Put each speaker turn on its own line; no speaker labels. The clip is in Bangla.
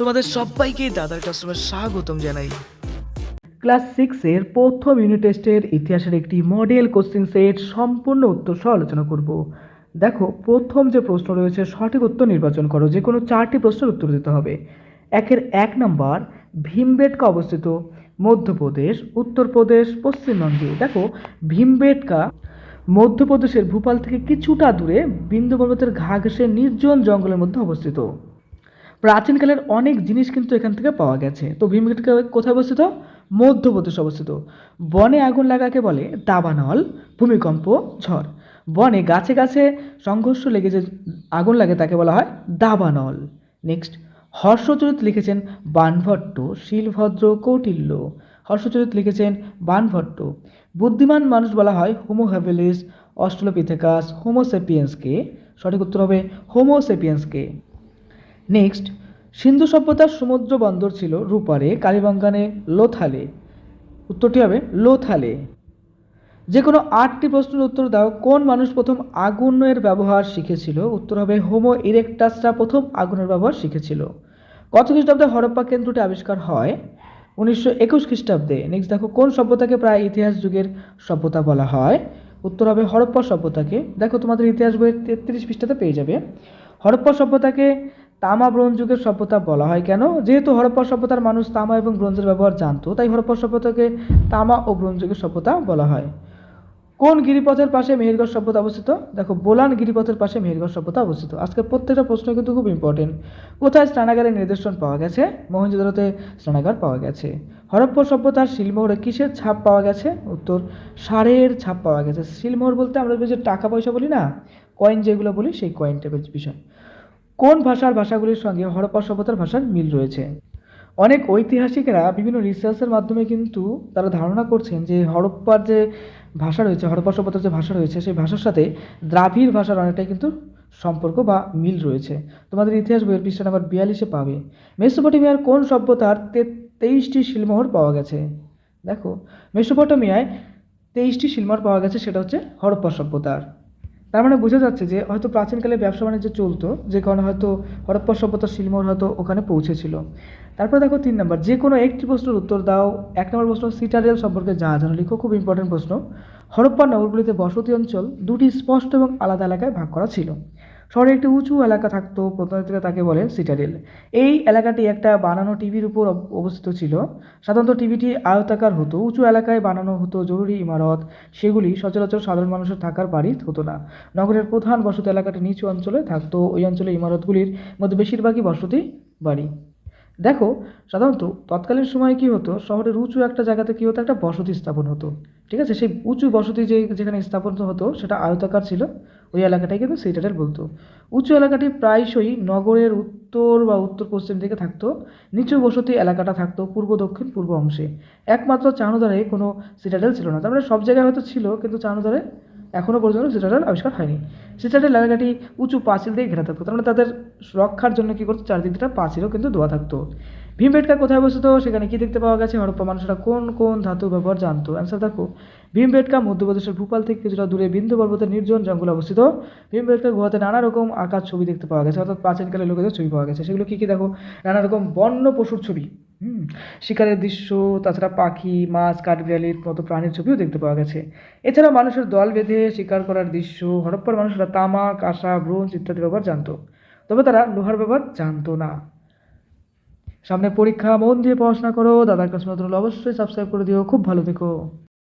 তোমাদের সবাইকে দাদার কাস্টমার স্বাগতম জানাই।
ক্লাস সিক্সের প্রথম ইউনিট টেস্টের ইতিহাসের একটি মডেল কোশ্চেন সেট সম্পূর্ণ উত্তর সহ আলোচনা করব। দেখো, প্রথম যে প্রশ্ন রয়েছে, সঠিক উত্তর নির্বাচন করো, যে কোনো চারটি প্রশ্নের উত্তর দিতে হবে। একের এক নম্বর ভীমবেটকা অবস্থিত, মধ্যপ্রদেশ, উত্তরপ্রদেশ, পশ্চিমবঙ্গে। দেখো, ভীমবেটকা মধ্যপ্রদেশের ভূপাল থেকে কিছুটা দূরে বিন্দু পর্বতের ঘা নির্জন জঙ্গলের মধ্যে অবস্থিত। প্রাচীনকালের অনেক জিনিস কিন্তু এখান থেকে পাওয়া গেছে। তো ভীমবেটকা কোথায় অবস্থিত? মধ্যপ্রদেশ অবস্থিত। বনে আগুন লাগাকে বলে দাবানল, ভূমিকম্প, ঝড়। বনে গাছে গাছে সংঘর্ষ লেগে যে আগুন লাগে তাকে বলা হয় দাবানল। নেক্সট হর্ষচরিত লিখেছেন বানভট্ট, শিলভদ্র, কৌটিল্য। হর্ষচরিত লিখেছেন বানভট্ট। বুদ্ধিমান মানুষ বলা হয় হোমো হ্যাভেলিস অস্ট্রোপিথেকাস হোমোসেপিয়েন্সকে সঠিক উত্তর হবে হোমোসেপিয়েন্সকে নেক্সট সিন্ধু সভ্যতার সমুদ্র বন্দর ছিল রূপারে, কালীবাঙ্গানে লোথালে। উত্তরটি হবে লোথালে। যে কোনো আটটি প্রশ্নের উত্তর দাও, কোন মানুষ প্রথম আগুনের ব্যবহার শিখেছিল? উত্তর হবে হোমো ইরেকটাসরা প্রথম আগুনের ব্যবহার শিখেছিল। কত খ্রিস্টাব্দে হরপ্পা কেন্দ্রটি আবিষ্কার হয়? উনিশশো একুশ খ্রিস্টাব্দে। নেক্সট দেখো, কোন সভ্যতাকে প্রায় ইতিহাস যুগের সভ্যতা বলা হয়? উত্তর হবে হরপ্পা সভ্যতাকে। দেখো তোমাদের ইতিহাস বইয়ের তেত্রিশ পৃষ্ঠাতে পেয়ে যাবে। হরপ্পা সভ্যতাকে তামা ব্রোঞ্জ যুগের সভ্যতা বলা হয় কেন? যেহেতু হরপ্পা সভ্যতার মানুষ তামা এবং ব্রোঞ্জের ব্যবহার জানতো, তাই হরপ্পা সভ্যতাকে তামা ও ব্রোঞ্জ যুগের সভ্যতা বলা হয়। কোন গিরিপথের পাশে মেহেরগড় সভ্যতা অবস্থিত? দেখো, বোলান গিরিপথের পাশে মেহেরগড় সভ্যতা অবস্থিত। আজকে প্রত্যেকটা প্রশ্ন কিন্তু খুব ইম্পর্টেন্ট কোথায় স্নানাগারের নিদর্শন পাওয়া গেছে? মহেঞ্জোদারোতে স্নানাগার পাওয়া গেছে। হরপ্পা সভ্যতার শিলমোহরে কিসের ছাপ পাওয়া গেছে? উত্তর, সারের ছাপ পাওয়া গেছে। শিলমোহর বলতে আমরা যে টাকা পয়সা বলি না? কয়েন যেগুলো বলি, সেই কয়েন টাইপের বিষয় কোন ভাষার ভাষাগুলির সঙ্গে হরপ্পা সভ্যতার ভাষার মিল রয়েছে? অনেক ঐতিহাসিকেরা বিভিন্ন রিসার্চের মাধ্যমে কিন্তু তারা ধারণা করছেন যে হরপ্পার যে ভাষা রয়েছে, হরপ্পা সভ্যতার যে ভাষা রয়েছে, সেই ভাষার সাথে দ্রাভিড় ভাষার অনেকটাই কিন্তু সম্পর্ক বা মিল রয়েছে। তোমাদের ইতিহাস বইয়ের পৃষ্ঠা নাম্বার বিয়াল্লিশে পাবে। মেসোপটেমিয়ার কোন সভ্যতার তেইশটি শিলমোহর পাওয়া গেছে? দেখো, মেসোপটেমিয়ায় তেইশটি শিলমোহর পাওয়া গেছে, সেটা হচ্ছে হরপ্পা সভ্যতার। তার মানে বোঝা যাচ্ছে যে হয়তো প্রাচীনকালে ব্যবসা বাণিজ্য চলতো, যে কারণে হয়তো হরপ্পা সভ্যতার শিলমোহর হয়তো ওখানে পৌঁছেছিল। তারপর দেখো তিন নম্বর, যে কোনো একটি প্রশ্নের উত্তর দাও, এক নম্বর প্রশ্ন সিটারেল সম্পর্কে যা জানো, লিখো, খুব ইম্পর্টেন্ট প্রশ্ন। হরপ্পা নগরগুলিতে বসতি অঞ্চল দুটি স্পষ্ট এবং আলাদা এলাকায় ভাগ করা ছিল। শহরে একটি উঁচু এলাকা থাকতো প্রত্নতাত্ত্বিকরা তাকে বলে সিটাডেল এই এলাকাটি একটা বানানো টিভির উপর অব- অবস্থিত ছিল। সাধারণত টিভিটি আয়তাকার হতো, উঁচু এলাকায় বানানো হতো জরুরি ইমারত। সেগুলি সচরাচর সাধারণ মানুষের থাকার বাড়ি হতো না। নগরের প্রধান বসতি এলাকাটি নিচু অঞ্চলে থাকতো, ওই অঞ্চলে ইমারতগুলির মধ্যে বেশিরভাগই বসতি বাড়ি। দেখো, সাধারণত তৎকালীন সময়ে কি হতো? শহরের উঁচু একটা জায়গাতে কি হতো? একটা বসতি স্থাপন হতো। ঠিক আছে? সেই উঁচু বসতি যে যেখানে স্থাপন হতো, সেটা আয়তাকার ছিল। ওই এলাকাটাই কিন্তু সিটাডেল বলতো। উঁচু এলাকাটি প্রায়শই নগরের উত্তর বা উত্তর পশ্চিম দিকে থাকতো। নিচু বসতি এলাকাটা থাকতো পূর্ব, দক্ষিণ, পূর্ব অংশে। একমাত্র চানুদারে কোনো সিটাডেল ছিল না। তার মানে সব জায়গায় হয়তো ছিল, কিন্তু চানুদারে এখনও পর্যন্ত সিটাডেল আবিষ্কার হয়নি। সিটাডেল এলাকাটি উঁচু পাঁচিল দিয়ে ঘেরা থাকতো। তার মানে তাদের রক্ষার জন্য কী করতো? চারদিক দিয়ে পাঁচিলও কিন্তু দেওয়া থাকতো। ভীমবেটকা কোথায় অবস্থিত? সেখানে কি দেখতে পাওয়া গেছে? হরপ্পা মানুষরা কোন কোন ধাতু ব্যবহার জানতো? অ্যান্সার দেখো। ভীমবেটকা মধ্যপ্রদেশের ভূপাল থেকে কিছুটা দূরে বিন্দু পর্বতের নির্জন জঙ্গলে অবস্থিত। ভীমবেটকা গুহাতে নানা রকম আকার ছবি দেখতে পাওয়া গেছে। অর্থাৎ প্রাচীনকালের লোকেদের ছবি পাওয়া গেছে। সেগুলো কী কী দেখো? নানা রকম বন্য পশুর ছবি। হুম, শিকারের দৃশ্য, তাছাড়া পাখি, মাছ, কাঠবিড়ালির মতো প্রাণীর ছবিও দেখতে পাওয়া গেছে। এছাড়া মানুষের দল বেঁধে শিকার করার দৃশ্য, হরপ্পার মানুষরা তামা কাঁসা ব্রোঞ্জ ইত্যাদি ব্যবহার জানতো। তবে তারা লোহার ব্যবহার জানতো না। সামনে পরীক্ষা, মন দিয়ে পড়াশোনা করো। দাদার কাছে নতুন অবশ্যই সাবস্ক্রাইব করে দিও। খুব ভালো থেকো।